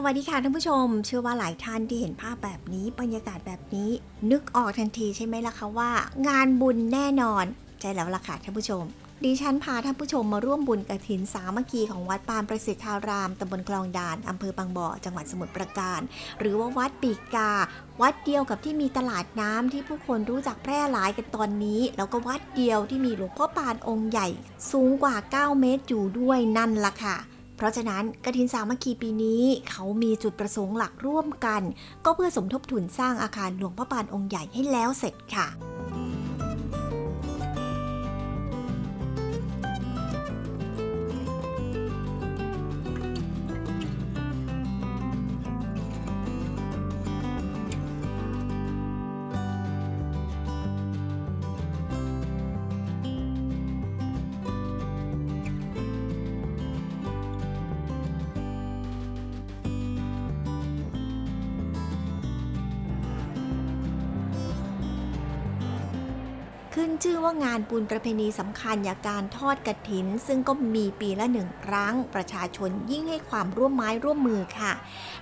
สวัสดีค่ะท่านผู้ชม เชื่อว่าหลายท่านที่เห็นภาพแบบนี้บรรยากาศแบบนี้ นึกออกทันทีใช่ไหมล่ะคะว่า งานบุญแน่นอนใช่แล้วล่ะค่ะท่านผู้ชม ดิฉันพาท่านผู้ชมมาร่วมบุญกระถินสามัคคีของวัดปานประสิทธารามตำบลคลองด่านอำเภอบางบ่อ จังหวัดสมุทรปราการ หรือว่าวัดปีกา วัดเดียวกับที่มีตลาดน้ำที่ผู้คนรู้จักแพร่หลายกันตอนนี้ แล้วก็วัดเดียวที่มีหลวงพ่อปานองค์ใหญ่ สูงกว่า 9 เมตรอยู่ด้วยนั่นล่ะค่ะ เพราะฉะนั้นกระถินสามัคคีปีนี้เขามีจุดประสงค์หลักร่วมกัน ก็เพื่อสมทบทุนสร้างอาคารหลวงพ่อปานองค์ใหญ่ให้แล้วเสร็จค่ะ ขึ้นชื่อว่างานบุญประเพณีสำคัญอย่างการทอดกระถิน ซึ่งก็มีปีละหนึ่งครั้ง ประชาชนยิ่งให้ความร่วมไม้ร่วมมือค่ะ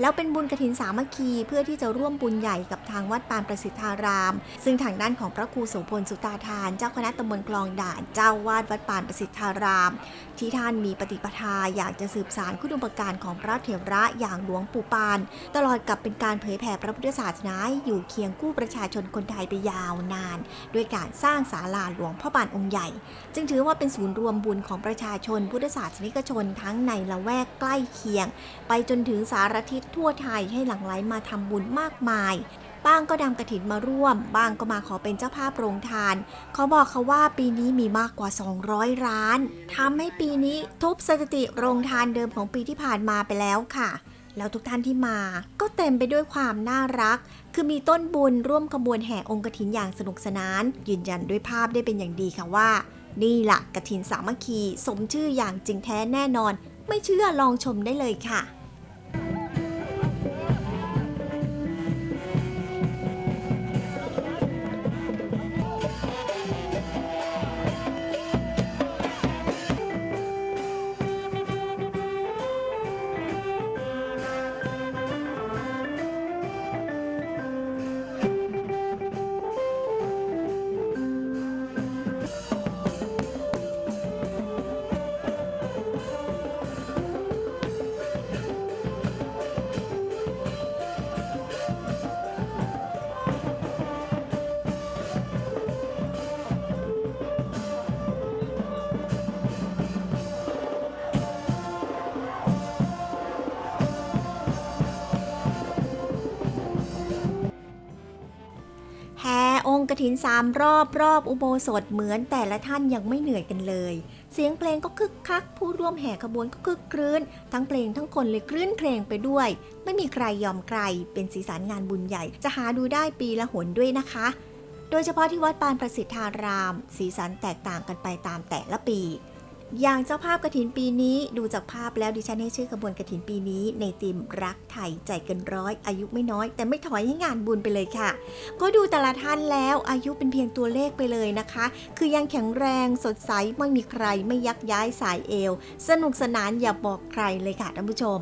แล้วเป็นบุญกระถินสามัคคีเพื่อที่จะร่วมบุญใหญ่กับ ทางวัดปานประสิทธาราม ซึ่งทางด้านของพระครูโสพลสุตาทาน เจ้าคณะตำบลคลองด่านเจ้าวาดวัดปานประสิทธาราม ที่ท่านมีปฏิปทาอยากจะสืบสานคุณอุปการของพระเถระอย่างหลวงปู่ปาน ตลอดกับเป็นการเผยแผ่พระพุทธศาสนาอยู่เคียงคู่ประชาชนคนไทยไปยาวนาน ด้วยการสร้างศาลาหลวงพ่อปานองค์ใหญ่ จึงถือว่าเป็นศูนย์รวมบุญของประชาชนพุทธศาสนิกชนทั้งในละแวกใกล้เคียง ไปจนถึงสารทิศทั่วไทยให้หลั่งไหลมาทำบุญมากมาย บ้างก็นำกระถินมาร่วม บ้างก็มาขอเป็นเจ้าภาพโรงทาน เขาบอกเขาว่าปีนี้มีมากกว่า 200 ร้านทำให้ปีนี้ทุบสถิติโรงทานเดิมของปีที่ผ่านมาไปแล้วค่ะ แล้วทุกท่านที่มาก็เต็มไปด้วยความน่ารัก คือมีต้นบุญร่วมขบวนแห่องค์กฐินอย่างสนุกสนาน ยืนยันด้วยภาพได้เป็นอย่างดีค่ะว่า นี่แหละกฐินสามัคคี สมชื่ออย่างจริงแท้แน่นอน ไม่เชื่อลองชมได้เลยค่ะ กถินสามรอบรอบอุโบสถเหมือนแต่ละท่านยังไม่เหนื่อยกันเลย เสียงเพลงก็คึกคัก ผู้ร่วมแห่ขบวนก็คึกครื้น ทั้งเพลงทั้งคนเลยคลื้นเพลงไปด้วย ไม่มีใครยอมใคร เป็นสีสันงานบุญใหญ่ จะหาดูได้ปีละหนด้วยนะคะ โดยเฉพาะที่วัดปานประสิทธาราม สีสันแตกต่างกันไปตามแต่ละปี อย่างเจ้าภาพกระถินปีนี้ดูจากภาพแล้วดิฉันให้ชื่อกระบวนกระถินปีนี้ ในทีมรักไทยใจเกินร้อย อายุไม่น้อย แต่ไม่ถอยให้งานบุญไปเลยค่ะ ก็ดูแต่ละท่านแล้วอายุเป็นเพียงตัวเลขไปเลยนะคะ คือยังแข็งแรงสดใสไม่มีใครไม่ยักย้ายสายเอว สนุกสนานอย่าบอกใครเลยค่ะท่านผู้ชม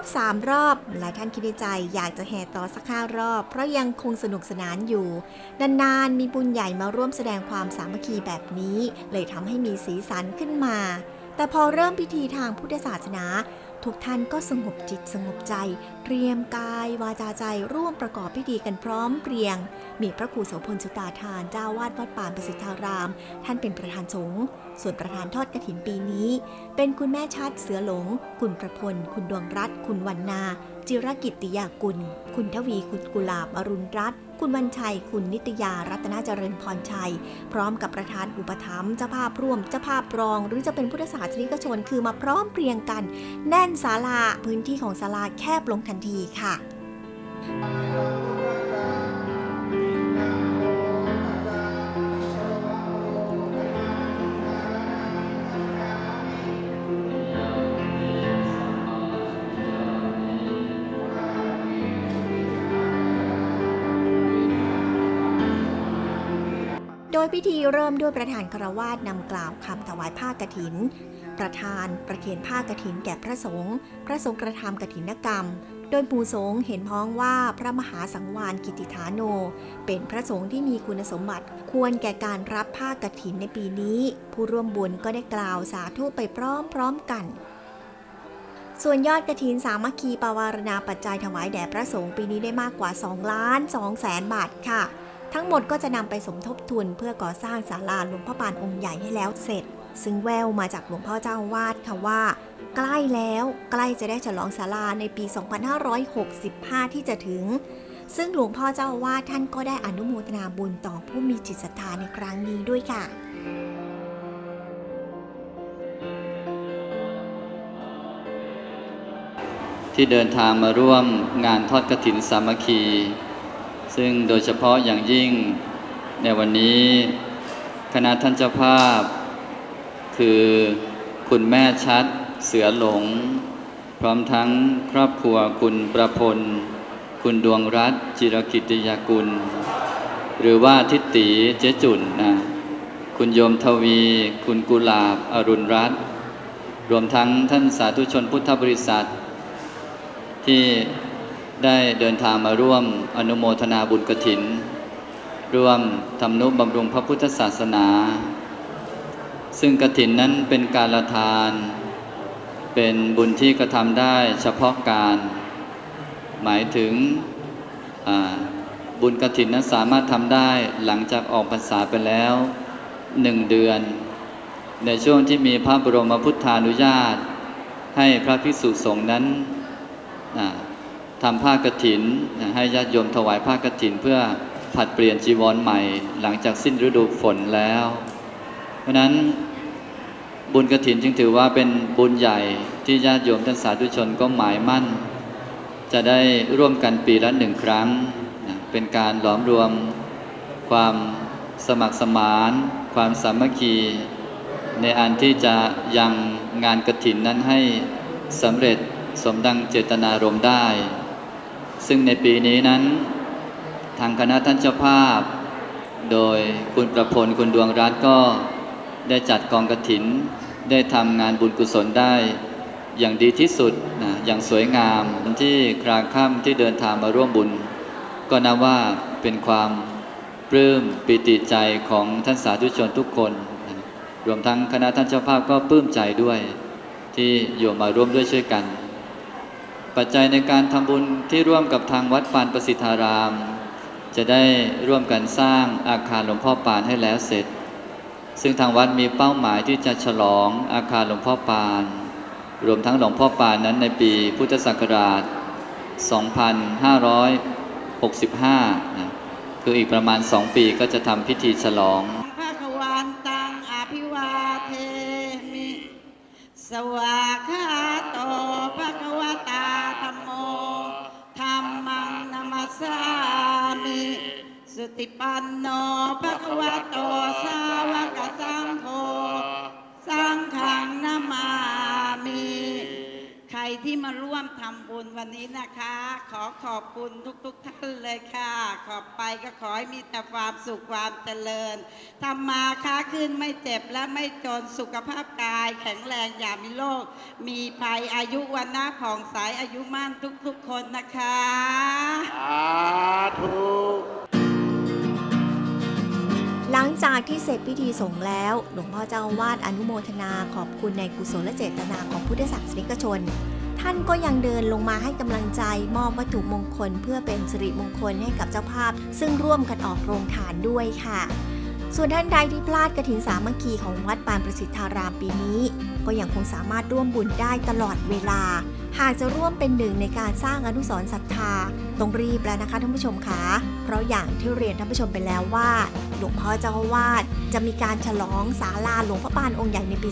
บ 3 รอบ หลายท่านคิดในใจอยากจะแห่ต่อสักห้ารอบ เพราะยังคงสนุกสนานอยู่ นานๆ มีบุญใหญ่มาร่วมแสดงความสามัคคีแบบนี้ เลยทำให้มีสีสันขึ้นมา แต่พอเริ่มพิธีทางพุทธศาสนา ทุกท่านก็สงบจิตสงบใจ เตรียมกายวาจาใจร่วมประกอบพิธีกันพร้อมเพรียง มีพระครูโสพลสุตาทานเจ้าวาดวัดป่านประสิทธาราม ท่านเป็นประธานสงฆ์ ส่วนประธานทอดกฐินปีนี้ เป็นคุณแม่ชัดเสือหลง คุณประพล คุณดวงรัตคุณวันนา จิรกิติยากุล คุณทวีคุณกุลาบอรุณรัตคุณวันชัย คุณนิตยา รัตนาเจริญพรชัย พร้อมกับประธานอุปถัมภ์เจ้าภาพร่วมเจ้าภาพรอง หรือจะเป็นพุทธศาสนิกชนคือมาพร้อมเพรียงกัน แน่นศาลาพื้นที่ของศาลาแคบลงทันทีค่ะ ยพิธีเริ่มด้วยประธานครวาสนำกล่าวคำถวายผ้ากฐิน ประธานประเคนผ้ากฐินแก่พระสงฆ์ พระสงฆ์กระทำกฐินกรรม โดยหมู่สงฆ์เห็นพ้องว่าพระมหาสังวานกิติฐานโน เป็นพระสงฆ์ที่มีคุณสมบัติ ควรแก่การรับผ้ากฐินในปีนี้ ผู้ร่วมบุญก็ได้กล่าวสาธุไปพร้อมๆกันส่วนยอดกระถินสามัคคีปวารณาปัจจัยถวายแด่พระสงฆ์ปีนี้ได้มากกว่า 2 ล้าน2แสนบาทค่ะ ทั้งหมดก็จะนำไปสมทบทุนเพื่อก่อสร้างศาลาหลวงพ่อปานองค์ใหญ่ให้แล้วเสร็จ ซึ่งแววมาจากหลวงพ่อเจ้าวาดค่ะว่า ใกล้แล้วใกล้จะได้ฉลองศาลาในปี 2565 ที่จะถึง ซึ่งหลวงพ่อเจ้าวาดท่านก็ได้อนุโมทนาบุญต่อผู้มีจิตศรัทธาในครั้งนี้ด้วยค่ะที่เดินทางมาร่วมงานทอดกฐินสามัคคี ซึ่งโดยเฉพาะอย่างยิ่งในวันนี้คณะท่านเจ้าภาพ คือคุณแม่ชัดเสือหลง พร้อมทั้งครอบครัวคุณประพล คุณดวงรัตจิรกิติยากุล หรือว่าทิตตีเจจุนนะคุณโยมทวี คุณกุลาบอรุณรัตรวมทั้งท่านสาธุชนพุทธบริษัท ที่ ได้เดินทางมาร่วมอนุโมทนาบุญกฐิน ร่วมทำนุบำรุงพระพุทธศาสนา ซึ่งกฐินนั้นเป็นการละทาน เป็นบุญที่กระทำได้เฉพาะการ หมายถึงบุญกฐินนั้นสามารถทำได้หลังจากออกพรรษาไปแล้วหนึ่งเดือน ในช่วงที่มีพระบรมพุทธานุญาต ให้พระภิกษุสงฆ์นั้น ทำผ้ากฐินให้ญาติโยมถวายผ้ากฐินเพื่อผัดเปลี่ยนจีวรใหม่ หลังจากสิ้นฤดูฝนแล้ว เพราะนั้นบุญกฐินจึงถือว่าเป็นบุญใหญ่ที่ญาติโยมท่านสาธุชนก็หมายมั่น จะได้ร่วมกันปีละหนึ่งครั้ง เป็นการหลอมรวมความสมัครสมาน ความสามัคคี ในอันที่จะยังงานกฐินนั้นให้สำเร็จสมดังเจตนารมณ์ได้ ซึ่งในปีนี้นั้น ทางคณะท่านเจ้าภาพ โดยคุณประพลคุณดวงรัตน์ก็ได้จัดกองกฐิน ได้ทำงานบุญกุศลได้อย่างดีที่สุดนะอย่างสวยงามที่ครางค่ำที่เดินทางมาร่วมบุญ ก็นับว่าเป็นความปลื้มปิติใจของท่านสาธุชนทุกคน รวมทั้งคณะท่านเจ้าภาพก็ปลื้มใจด้วย ที่โยมมาร่วมด้วยช่วยกัน ปัจจัยในการทำบุญที่ร่วมกับทางวัดปานประสิทธาราม จะได้ร่วมกันสร้างอาคารหลวงพ่อปานให้แล้วเสร็จ ซึ่งทางวัดมีเป้าหมายที่จะฉลองอาคารหลวงพ่อปาน รวมทั้งหลวงพ่อปานนั้นในปีพุทธศักราช 2565นะคืออีกประมาณ 2 ปีก็จะทำพิธีฉลองภะคะวันตังอภิวาเทมิ สวา ติปันโนภะคะวะโตสาวกสังโฆสังฆังนามามิใครที่มาร่วมทำบุญวันนี้นะคะ ขอขอบคุณทุกๆทท่านเลยค่ะ ขอบไปก็ขอให้มีแต่ความสุขความเจริญทำมาค้าขึ้นไม่เจ็บและไม่จนสุขภาพกาย แข็งแรงอย่ามีโรคมีภัยอายุวันนะผ่องใสอายุมั่นทุกๆคนนะคะ สาธุ หลังจากที่เสร็จพิธีสงฆ์แล้ว หลวงพ่อเจ้าอาวาดอนุโมทนาขอบคุณในกุศลเจตนาของพุทธศาสนิกชน ท่านก็ยังเดินลงมาให้กำลังใจมอบวัตถุมงคล เพื่อเป็นสิริมงคลให้กับเจ้าภาพ ซึ่งร่วมกันออกโรงทานด้วยค่ะ ส่วนท่านใดที่พลาดกระถินสามัคคีของวัดปานประสิทธารามปีนี้ ก็ยังคงสามารถร่วมบุญได้ตลอดเวลา หากจะร่วมเป็นหนึ่งในการสร้างอนุสรณ์ศรัทธาต้องรีบแล้วนะคะท่านผู้ชมคะเพราะอย่างที่เรียนท่านผู้ชมไปแล้วว่า หลวงพ่อเจ้าวาสจะมีการฉลองศาลาหลวงพ่อปานองค์ใหญ่ในปี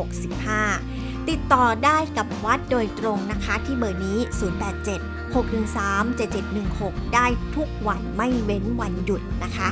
2565 ติดต่อได้กับวัดโดยตรงนะคะที่เบอร์นี้ 087 613 7716 ได้ทุกวันไม่เว้นวันหยุดนะคะ